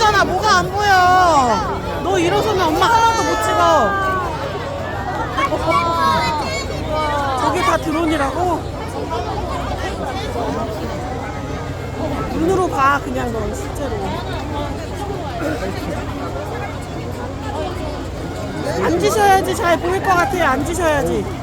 보이잖아. 뭐가 안 보여. 너 일어서면 엄마 하나도 못 찍어. 저기 다 드론이라고? 눈으로 봐, 그냥 넌 실제로. 앉으셔야지 잘 보일 것 같아요. 앉으셔야지.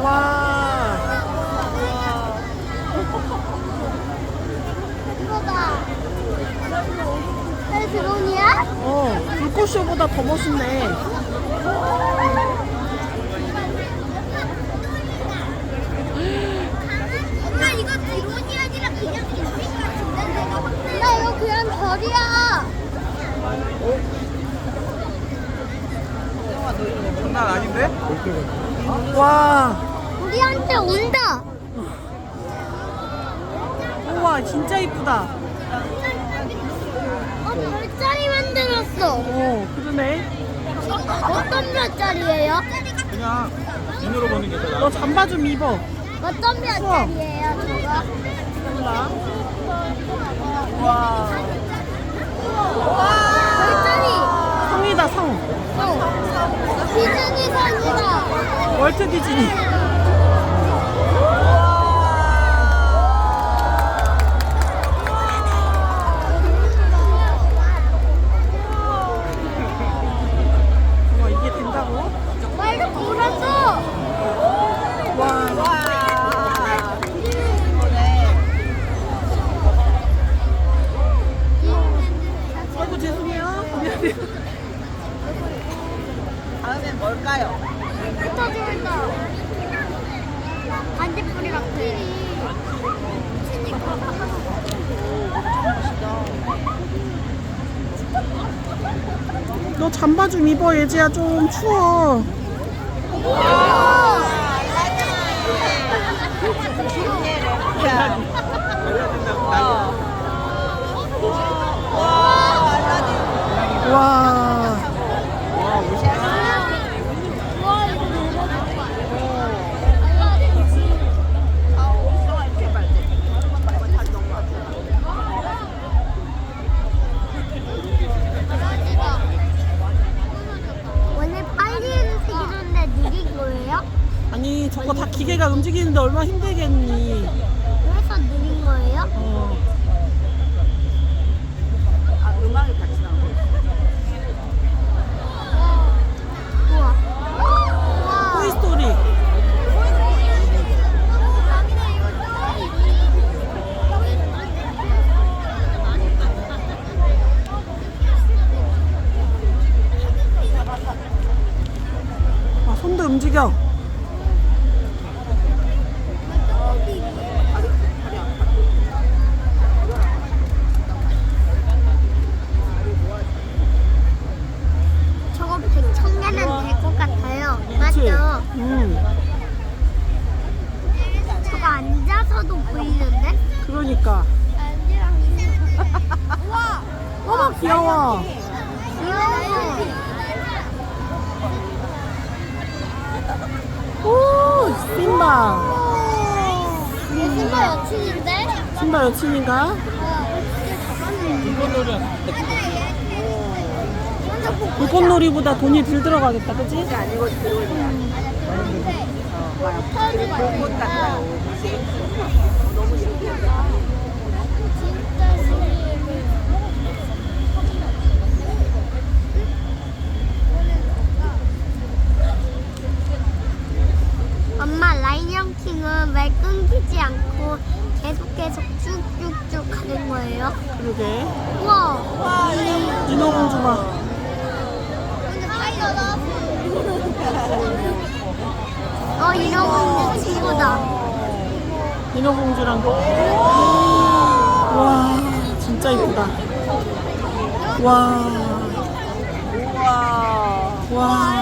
와. 이거 봐. 내 드론이야? 어, 불꽃쇼보다 더 멋있네. 엄마 이거 드론이 아니라 그냥 캠핑 같은데? 나 이거 그냥 별이야. 장난 아닌데? 와. 우리한테 온다. 우와, 진짜 이쁘다. 어, 별자리 만들었어. 어, 그러네. 어떤 별자리예요? 그냥 눈으로 보는 게더 나아. 너 잠바 좀 입어. 어떤 별자리예요, 저거? 몰라. 별자리. 성이다, 성. 어. 디즈니 선이다. 월트 디즈니. 반딧불이 같아. 너 잠바 좀 입어, 예지야. 좀 추워. 아니, 저거 다 기계가 움직이는데 얼마나 힘들겠니. 그래서 느린 거예요? 어. 아, 음악이 같이 나오고. 우와. 우와. 토이스토리. 아, 손도 움직여. 어머, 귀여워. 귀여워. 오, 심바. 얘 신발 여친인데? 심바 여친인가? 불꽃놀이보다 돈이 덜 들어가겠다, 그치? 벚꽃 같아요. 엄마 라이언 킹은 왜 끊기지 않고 계속 쭉쭉쭉 가는 거예요? 그러게. 우와. 인어공주 봐. 어 이런 친구다. 인어공주랑. 와, 진짜 이쁘다. 와, 우와. 와.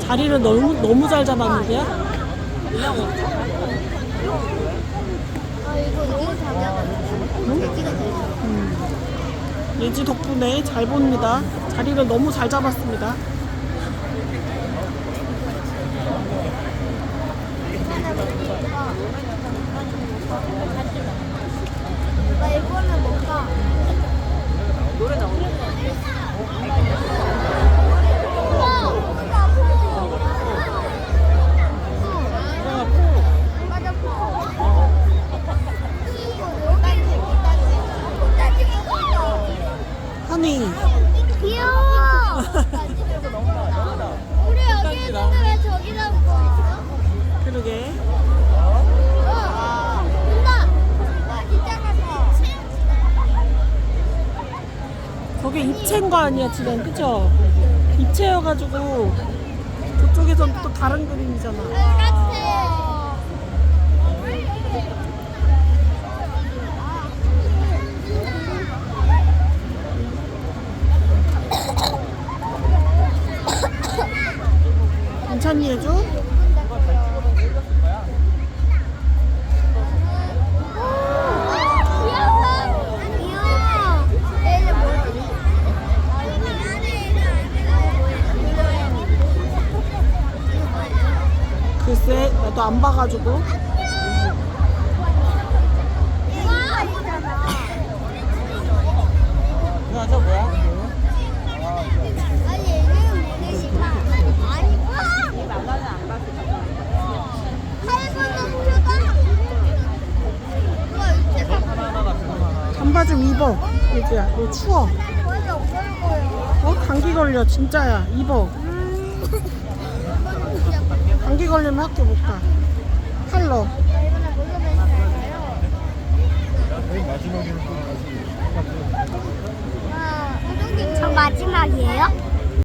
자리를 너무 너무 잘 잡았는데요? 되죠. 예지 덕분에 잘 봅니다. 자리를 너무 잘 잡았습니다. 허니 귀여워 우리 여기 있는데 왜 저기 나고 있어? 그러게 어 가서 거기 입체인 거 아니야 지금 그죠? 입체여가지고 저쪽에선 또 다른 그림이잖아. 글쎄 나도 안 봐가지고? 누나 저 뭐야? 잠바 좀 입어. 예지야 너 추워. 어? 감기 걸려 진짜야. 입어 걸리면 학교 못 가 팔로 저 마지막이에요?